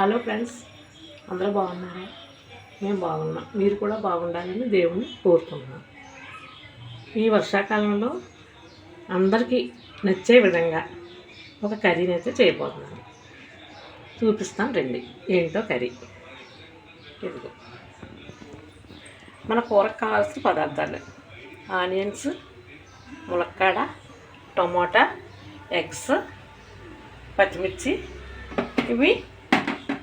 Hello friends అందరూ బాగున్నారా? మేము బాగున్నాం. మీరు కూడా బాగుండాలని దేవుని కోరుతున్నాం. ఈ వర్షాకాలంలో అందరికీ నచ్చే విధంగా ఒక కర్రీని అయితే చేయబోతున్నాను. చూపిస్తాం రండి. ఏంటో కర్రీ? ఇదిగో. మన కూరకు కావాల్సిన పదార్థాలు. ఆనియన్స్ ములక్కాడ టమోటా ఎగ్స్ పచ్చిమిర్చి. ఇవి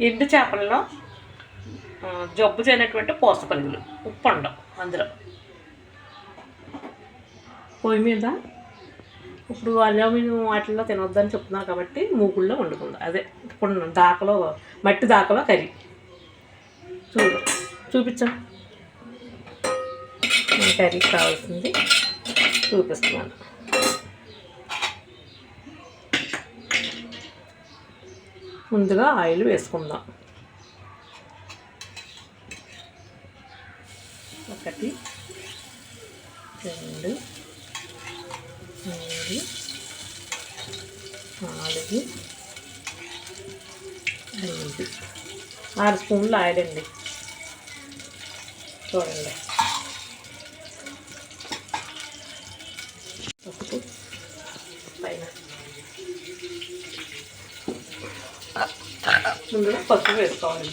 ఎండు చేపల్లో జబ్బు చేయనటువంటి పోసపలుగులు ఉప్పు ఉండవు అందులో. పొయ్యి మీద ఇప్పుడు అల్యూమినియం వాటిల్లో తినొద్దని చెప్తున్నారు కాబట్టి మూకుల్లో వండుకుందాం. అదే ఇప్పుడు దాకలో మట్టి దాకలో కర్రీ. చూడు చూపించాం. కర్రీ కావాల్సింది చూపిస్తున్నాను. ముందుగా ఆయిల్ వేసుకుందాం. ఒకటి రెండు మూడు నాలుగు ఐదు. ఆరు స్పూన్లు ఆయిల్ అండి. చూడండి ఒకటి పైన ముందుగా పసుపు వేసుకోవాలి.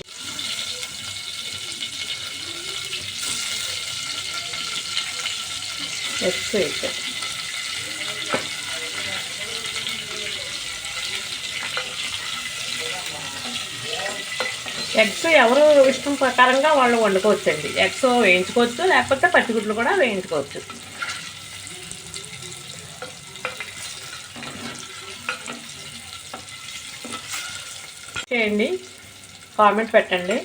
ఎగ్స్ అయితే. ఎగ్స్ ఎవరు ఇష్టం ప్రకారంగా వాళ్ళు వండుకోవచ్చండి. ఎగ్స్ వేయించుకోవచ్చు లేకపోతే పచ్చిగుడ్లు కూడా వేయించుకోవచ్చు. చేయండి కామెంట్ పెట్టండి.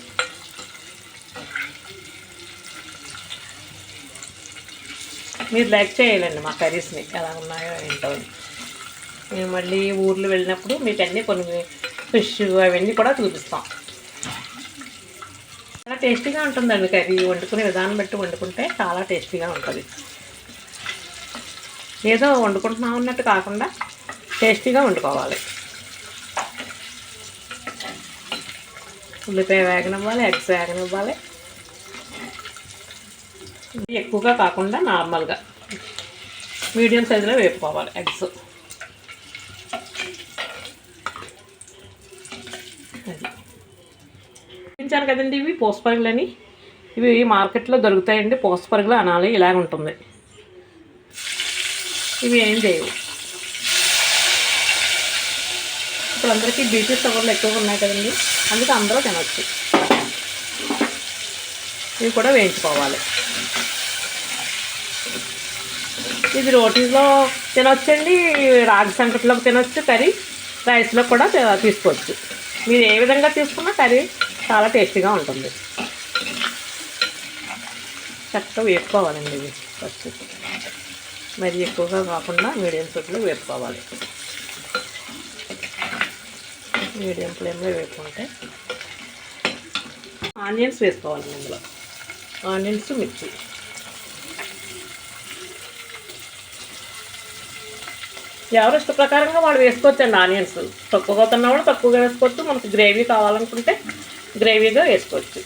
మీరు లైక్ చేయాలండి మా కర్రీస్ని ఎలా ఉన్నాయో ఏంటో. మేము మళ్ళీ ఊర్లు వెళ్ళినప్పుడు మీకు అన్నీ కొన్ని ఫిష్ అవన్నీ కూడా చూపిస్తాం. చాలా టేస్టీగా ఉంటుందండి కర్రీ. వండుకునే విధానం బట్టి వండుకుంటే చాలా టేస్టీగా ఉంటుంది. ఏదో వండుకుంటున్నాం అన్నట్టు కాకుండా టేస్టీగా వండుకోవాలి. ఉల్లిపాయ వేగనివ్వాలి ఎగ్స్ వేగనివ్వాలి ఇది ఎక్కువగా కాకుండా నార్మల్గా. మీడియం సైజులో వేపుకోవాలి ఎగ్స్. చూపించాను కదండి ఇవి పోసపరుగులని. ఇవి మార్కెట్లో దొరుకుతాయండి పోసపరుగులు అనాలి ఇలాగ ఉంటుంది ఇవి ఏం చేయవు. ఇప్పుడు అందరికీ బీపీ షుగర్లు ఎక్కువగా ఉన్నాయి కదండి. అందుకే అందరూ తినచ్చు. ఇవి కూడా వేయించుకోవాలి. ఇది రోటీలో తినొచ్చండి రాగి సంకట్లోకి తినొచ్చు కర్రీ రైస్లో కూడా తీసుకోవచ్చు. మీరు ఏ విధంగా తీసుకున్నా కర్రీ చాలా టేస్టీగా ఉంటుంది. చక్కగా వేపుకోవాలండి ఇవి. ఫస్ట్. మరి ఎక్కువగా కాకుండా మీడియం సూట్లో వేపుకోవాలి. మీడియం ఫ్లేమ్లో వేపుకుంటే ఆనియన్స్ వేసుకోవాలి ఇందులో. ఆనియన్స్ మిర్చి. ఎవరు ఇష్ట ప్రకారంగా వాళ్ళు వేసుకోవచ్చండి ఆనియన్స్. తక్కువగా తిన్న వాళ్ళు తక్కువగా వేసుకోవచ్చు. మనకు గ్రేవీ కావాలనుకుంటే గ్రేవీగా వేసుకోవచ్చు.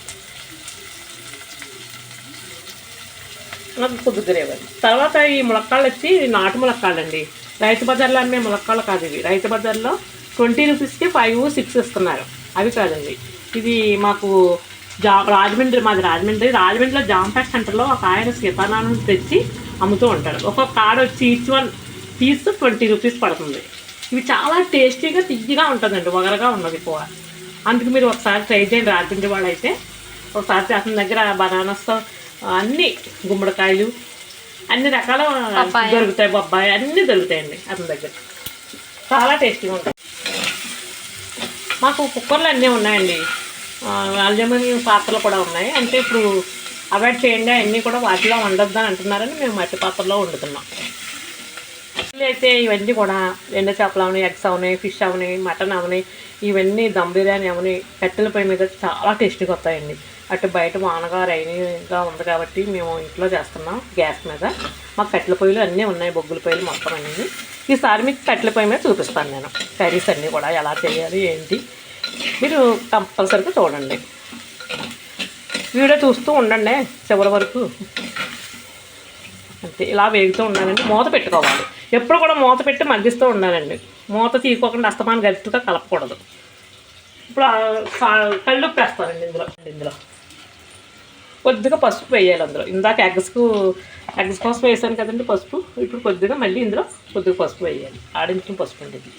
నాకు కొద్ది గ్రేవీ. తర్వాత ఈ ములక్కాళ్ళు వచ్చి నాటు ములక్కాళ్ళు అండి రైతు బజార్లో అమ్మే ములక్కాళ్ళు కాదు ఇవి. రైతు బజార్లో ట్వంటీ రూపీస్కి ఫైవ్ సిక్స్ ఇస్తున్నారు. అవి కాదండి. ఇది మాకు జా రాజమండ్రి మాది రాజమండ్రి. రాజమండ్రిలో జాంపేట్ సెంటర్లో ఒక ఆయన సీతారామం తెచ్చి అమ్ముతూ ఉంటాడు ఒక్కొక్క కాడ వచ్చి each one piece twenty rupees పడుతుంది. ఇవి చాలా టేస్టీగా తియ్యగా ఉంటుందండి. వగరగా ఉన్నది ఎక్కువ. అందుకు మీరు ఒకసారి ట్రై చేయండి రాజమండ్రి వాళ్ళు అయితే ఒకసారి అతని దగ్గర బనానాస్ అన్ని గుమ్మడికాయలు అన్ని రకాల దొరుకుతాయి బొబ్బాయి అన్నీ దొరుకుతాయండి అతని దగ్గర. చాలా టేస్టీగా ఉంటాయి. మాకు కుక్కర్లు అన్నీ ఉన్నాయండి. అల్యూమినియం పాత్రలు కూడా ఉన్నాయి. అంటే ఇప్పుడు అవాయిడ్ చేయండి అవన్నీ కూడా వాటిలో వండొద్దు అని అంటున్నారని మేము మట్టి పాత్రలో వండుతున్నాం. అయితే ఇవన్నీ కూడా ఎండ చేపలు అవని ఎగ్స్ అవని ఫిష్ అవని మటన్ అవని ఇవన్నీ దమ్ బిర్యానీ అవని కట్టెల పొయ్యి మీద చాలా టేస్టీగా వస్తాయండి. అటు బయట వానగా రైనీగా ఉంది కాబట్టి మేము ఇంట్లో చేస్తున్నాం గ్యాస్ మీద. మాకు కట్టెల పొయ్యిలు అన్నీ ఉన్నాయి బొగ్గుల పొయ్యిలు మొత్తం అన్నీ. ఈసారి మీకు కట్టెల పొయ్యి మీద చూపిస్తాను నేను. కర్రీస్ అన్నీ కూడా ఎలా చేయాలి ఏంటి? మీరు కంపల్సరీగా చూడండి. వీడియో చూస్తూ ఉండండి చివరి వరకు. అంతే ఇలా వేగుతూ ఉండాలండి. మూత పెట్టుకోవాలి. ఎప్పుడు కూడా మూత పెట్టి మగ్గిస్తూ ఉండాలండి. మూత తీసుకోకుండా అస్తమానం గట్టిగా కలపకూడదు. ఇప్పుడు కళ్ళు ఉప్పేస్తారండి వేస్తానండి ఇందులో. ఇందులో. కొద్దిగా పసుపు వేయాలి అందులో. ఇందాక ఎగ్స్కు ఎగ్స్ కోసం వేసాను కదండి పసుపు. ఇప్పుడు కొద్దిగా మళ్ళీ ఇందులో కొద్దిగా పసుపు వేయాలి. ఆడించిన పసుపు అండి ఇది.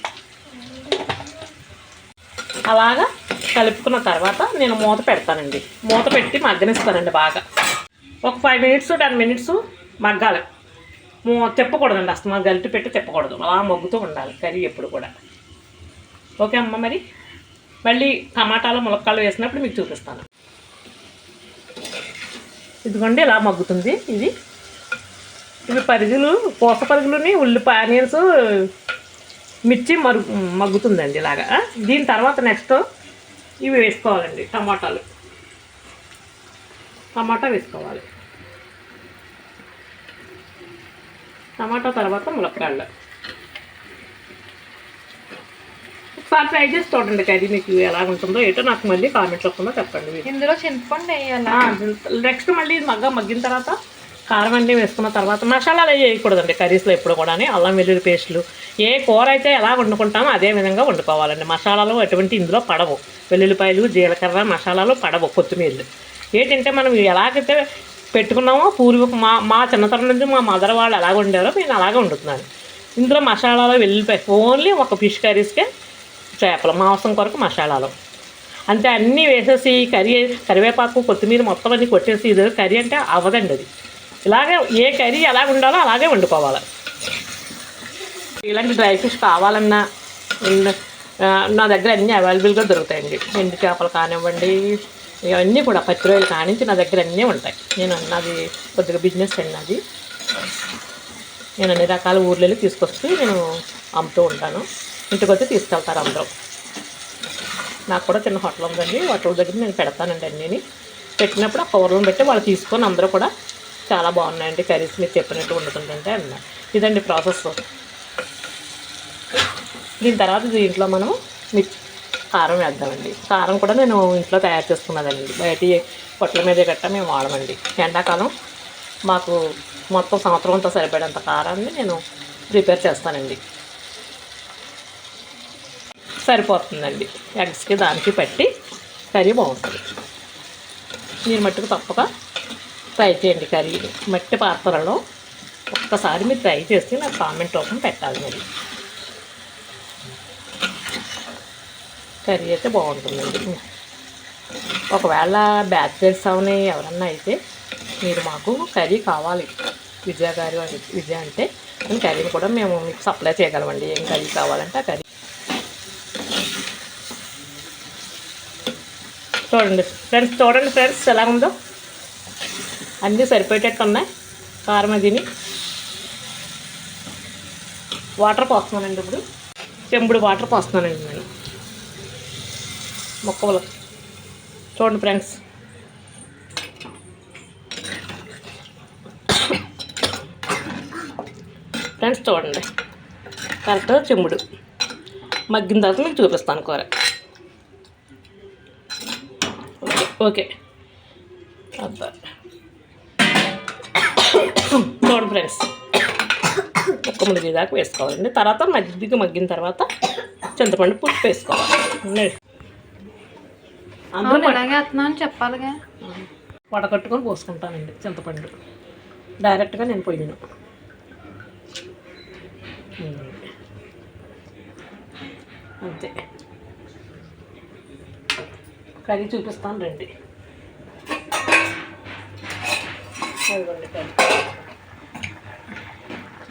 అలాగా కలుపుకున్న తర్వాత నేను మూత పెడతానండి. మూత పెట్టి మగ్గనిస్తానండి బాగా. ఒక ఫైవ్ మినిట్స్ టెన్ మినిట్స్ మగ్గాలి. మూ తిప్పకూడదండి అస్తమా గరిటె పెట్టి తిప్పకూడదు. అలా మగ్గుతూ ఉండాలి కర్రీ ఎప్పుడు కూడా. ఓకే అమ్మ మరి. మళ్ళీ టమాటాలు ములక్కాలు వేసినప్పుడు మీకు చూపిస్తాను. ఇదిగోండి ఇలా మగ్గుతుంది ఇది. ఇవి పరిగులు పూస పరుగులుని ఉల్లిపాయ ఆనియన్స్ మిర్చి మరు మగ్గుతుందండి ఇలాగా. దీని తర్వాత నెక్స్ట్ ఇవి వేసుకోవాలండి టమాటాలు. టమాటా వేసుకోవాలి. టమాటా తర్వాత ములక్కాళ్ళు. ఒకసారి ట్రై చేసి చూడండి కర్రీ మీకు ఎలా ఉంటుందో ఏంటో నాకు మళ్ళీ కామెంట్ రూపంలో చెప్పండి ఇందులో చింతపండు వేయాలా? నెక్స్ట్ మళ్ళీ ఇది మగ్గ మగ్గిన తర్వాత కారం అన్నీ వేసుకున్న తర్వాత మసాలాలు అవి వేయకూడదండి కర్రీస్లో ఎప్పుడు కూడా అల్లం వెల్లుల్లి పేస్టులు. ఏ కూర అయితే ఎలా వండుకుంటామో అదే విధంగా వండుకోవాలండి. మసాలాలు ఎటువంటి ఇందులో పడవు. వెల్లుల్లిపాయలు జీలకర్ర మసాలాలు పడవు కొత్తిమీరలు. ఏంటంటే మనం ఎలాగైతే పెట్టుకున్నామో పూర్వీకు మా మా చిన్నతనం నుంచి మా మదర్ వాళ్ళు ఎలాగ వండారో నేను అలాగే వండుతున్నాను. ఇందులో మసాలాలు వెల్లుల్లిపాయ ఓన్లీ ఒక ఫిష్ కర్రీస్కే చేపల మాంసం కొరకు మసాలాలు. అంతే అన్నీ వేసేసి కర్రీ కరివేపాకు కొత్తిమీర మొత్తం అన్నీ కొట్టేసి ఇది కర్రీ అంటే అవ్వదండి అది. ఇలాగే ఏ కర్రీ ఎలా ఉండాలో అలాగే వండుకోవాలి. ఇలాంటి డ్రై ఫిష్ కావాలన్నా నా దగ్గర అన్నీ అవైలబుల్గా దొరుకుతాయండి. ఎండు చేపలు కానివ్వండి ఇవన్నీ కూడా పచ్చి రొయ్యలు కానించి నా దగ్గర అన్నీ ఉంటాయి. నేను నాది కొద్దిగా బిజినెస్ అండి నాది నేను అన్ని రకాల ఊర్లలో తీసుకొచ్చి నేను అమ్ముతూ ఉంటాను. ఇంటికి వచ్చి తీసుకెళ్తారు అందరూ. నాకు కూడా చిన్న హోటల్ ఉందండి. హోటల్ దగ్గర నేను పెడతానండి అన్నీ పెట్టినప్పుడు ఆ కూరలను పెట్టి వాళ్ళు తీసుకొని అందరూ కూడా చాలా బాగున్నాయండి. కర్రీస్ మీరు చెప్పినట్టు వండుతుంటే అన్న. ఇదండి ప్రాసెస్. దీని తర్వాత దీంట్లో మనం మిర్చి కారం వేద్దామండి. కారం కూడా నేను ఇంట్లో తయారు చేసుకున్నదానండి. బయట పొట్ల మీద గట్టా మేము వాడమండి. ఎండాకాలం మాకు మొత్తం సంవత్సరం అంతా సరిపడేంత కారాన్ని నేను ప్రిపేర్ చేస్తానండి. సరిపోతుందండి. ఎగ్స్కి దానికి పట్టి కర్రీ బాగుంటుంది. మీరు మట్టుకు తప్పక ట్రై చేయండి కర్రీ. మట్టి పాత్రలో ఒక్కసారి మీరు ట్రై చేసి నాకు కామెంట్ రూపం పెట్టాలి మీరు. కర్రీ అయితే బాగుంటుందండి. ఒకవేళ బ్యాచిలర్స్ అవని ఎవరన్నా అయితే మీరు మాకు కర్రీ కావాలి. విజయ గారు విజయ అంటే కర్రీని కూడా మేము మీకు సప్లై చేయగలమండి. ఏం కర్రీ కావాలంటే ఆ కర్రీ చూడండి. ఫ్రెండ్స్ చూడండి ఫ్రెండ్స్ ఎలా ఉందో. అన్నీ సరిపోయేటట్టు ఉన్నాయి కారం అదిని. వాటర్ పోస్తున్నానండి ఇప్పుడు. చెంబుడు వాటర్ పోస్తున్నానండి నేను. మొక్కలు. చూడండి ఫ్రెండ్స్ ఫ్రెండ్స్ చూడండి. కరెక్ట్గా చెంబుడు. మగ్గిన తర్వాత మీకు చూపిస్తాను కూర. ఓకే. అబ్బా. చూడండి ఫ్రెండ్స్ ఒక్క ముడిగి దాకా వేసుకోవాలండి. తర్వాత మజ్జిగ మగ్గిన తర్వాత చింతపండు పులుపు వేసుకోవాలి. అందులో చెప్పాలిగా. వడకట్టుకొని పోసుకుంటానండి చింతపండు. డైరెక్ట్గా నేను పొయ్యను. ఉమ్. అంతే. కర్రీ చూపిస్తాను రండి. అదిగోండి కర్రీ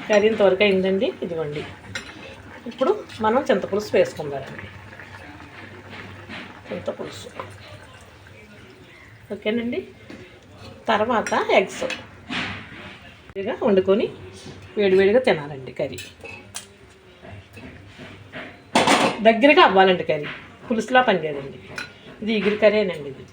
కర్రీ ఇంతవరకు అయిందండి ఇదిగోండి. ఇప్పుడు మనం చింతపులుసు వేసుకుందామండి. చింతపులుసు. ఓకేనండి? తర్వాత ఎగ్స్. వేడిగా వండుకొని వేడివేడిగా తినాలండి కర్రీ. దగ్గరగా అవ్వాలండి కర్రీ. పులుసులా పనిచేయదండి. ఇది ఎగిరి కర్రీనండి ఇది.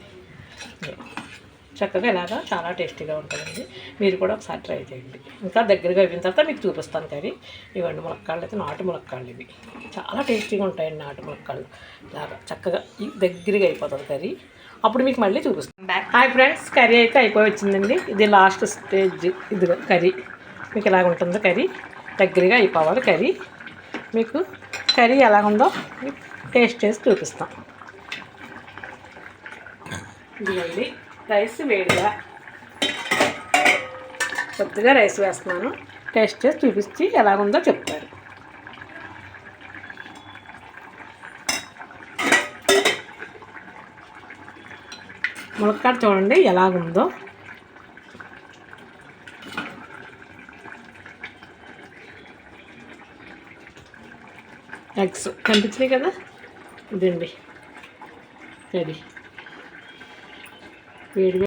చక్కగా ఇలాగా చాలా టేస్టీగా ఉంటుందండి. మీరు కూడా ఒకసారి ట్రై చేయండి. ఇంకా దగ్గరగా అయిన తర్వాత మీకు చూపిస్తాను కర్రీ ఇవ్వండి ములక్కాళ్ళు అయితే నాటు ములక్కాళ్ళు ఇవి. చాలా టేస్టీగా ఉంటాయండి నాటు ములక్కాళ్ళు. ఇలాగా చక్కగా దగ్గరగా అయిపోతుంది కర్రీ. అప్పుడు మీకు మళ్ళీ చూపిస్తాను. హాయ్ ఫ్రెండ్స్ కర్రీ అయితే అయిపోయి వచ్చిందండి. ఇది లాస్ట్ స్టేజ్ ఇది కర్రీ. మీకు ఇలాగ ఉంటుంది కర్రీ. దగ్గరగా అయిపోవాలి కర్రీ. మీకు కర్రీ ఎలాగుందో టేస్ట్ చేసి చూపిస్తాం ఇదిగోండి రైస్ వేడిగా. కొద్దిగా రైస్ వేస్తున్నాను. టేస్ట్ చేసి చూపించి ఎలాగుందో చెప్తారు. ములక్కాడ చూడండి ఎలాగుందో. ఎగ్స్ కనిపించినాయి కదా? ఇదండి రెడీ. వేడిగా